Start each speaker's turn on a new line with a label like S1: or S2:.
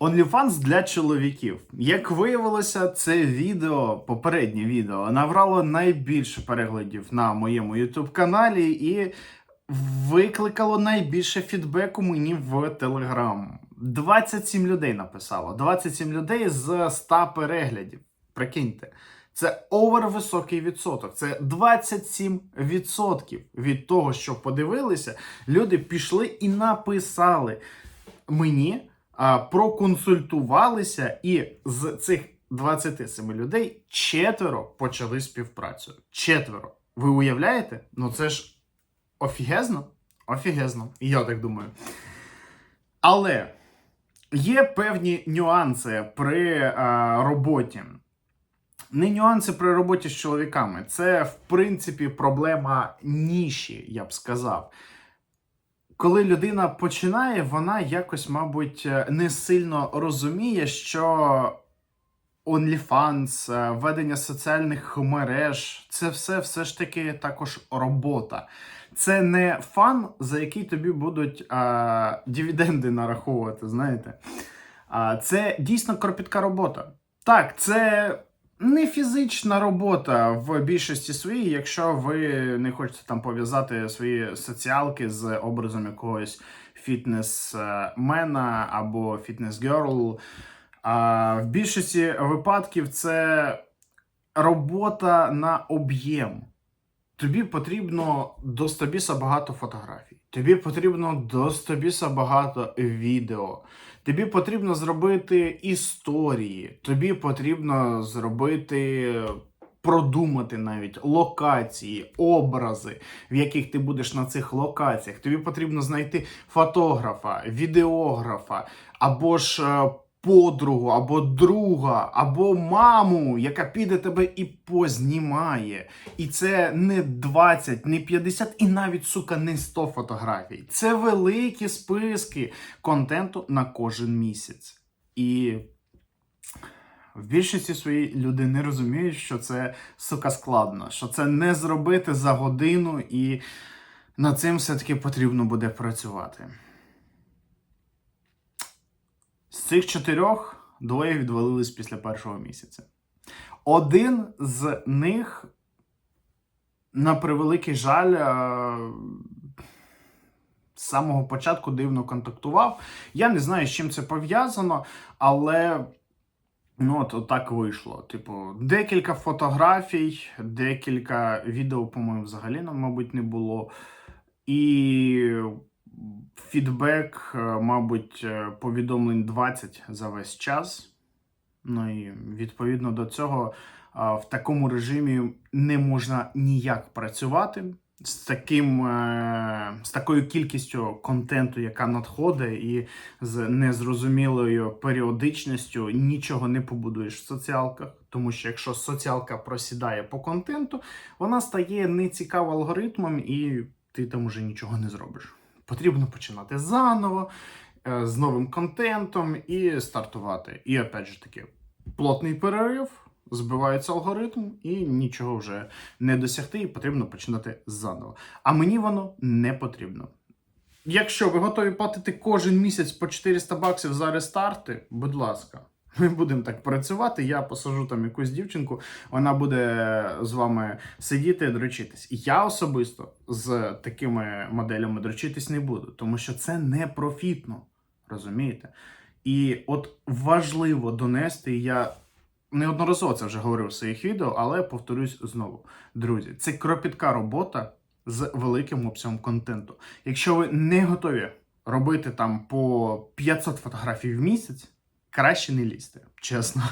S1: OnlyFans для чоловіків. Як виявилося, це відео, попереднє відео, набрало найбільше переглядів на моєму YouTube каналі і викликало найбільше фідбеку мені в Telegram. 27 людей написало. 27 людей з 100 переглядів. Прикиньте. Це овервисокий відсоток. Це 27% від того, що подивилися, люди пішли і написали мені, проконсультувалися, і з цих 27 людей четверо почали співпрацю. Четверо. Ви уявляєте? Ну це ж офігезно? Офігезно. Я так думаю. Але є певні нюанси при а, роботі. Не нюанси при роботі з чоловіками. Це, в принципі, проблема ніші, я б сказав. Коли людина починає, вона якось, мабуть, не сильно розуміє, що OnlyFans, е, ведення соціальних мереж це все все ж таки також робота. Це не фан, за який тобі будуть а, дивіденди нараховувати, знаєте. А, це дійсно кропітка робота. Так, це не фізична робота в більшості своїй, якщо ви не хочете там пов'язати свої соціалки з образом якогось фітнес-мена або фітнес-герл. В більшості випадків це робота на об'єм. Тобі потрібно до стобіса багато фотографій. Тобі потрібно до стобіса багато відео. Тобі потрібно зробити історії. Тобі потрібно зробити, продумати навіть локації, образи, в яких ти будеш на цих локаціях. Тобі потрібно знайти фотографа, відеографа або ж. Подругу, або друга, або маму, яка піде тебе і познімає. І це не 20, не 50 і навіть, сука, не 100 фотографій. Це великі списки контенту на кожен місяць. І в більшості своїй люди не розуміють, що це сука складно, що це не зробити за годину, і над цим все-таки потрібно буде працювати. Цих чотирьох двоє відвалились після першого місяця. Один з них, на превеликий жаль, е, з самого початку дивно контактував. Я не знаю, з чим це пов'язано, але ну, от, от так вийшло. Типу, декілька фотографій, декілька відео, по-моєму, взагалі, мабуть, не було. І фідбек, е, мабуть, е, повідомлень 20 за весь час. Ну і відповідно до цього в такому режимі не можна ніяк працювати. З таким е, з такою кількістю контенту, яка надходить, і з незрозумілою періодичністю нічого не побудуєш в соціалках. Тому що якщо соціалка просідає по контенту, вона стає нецікава алгоритмом, і ти там уже нічого не зробиш. Потрібно починати заново, е, з новим контентом і стартувати. І опять же таки, плотний перерив, збивається алгоритм, і нічого вже не досягти, і потрібно починати заново. А мені воно не потрібно. Якщо ви готові платити кожен місяць по 400 баксів за рестарти, будь ласка. Ми будемо так працювати. Я посажу там якусь дівчинку, вона буде з вами сидіти, дрочитись. Я особисто з такими моделями дрочитись не буду, тому що це не профітно. Розумієте? І от важливо донести, я неодноразово це вже говорив в своїх відео, але повторюсь знову. Друзі, це кропітка робота з великим обсягом контенту. Якщо ви не готові робити там по 500 фотографій в місяць, краще не лізьте, чесно.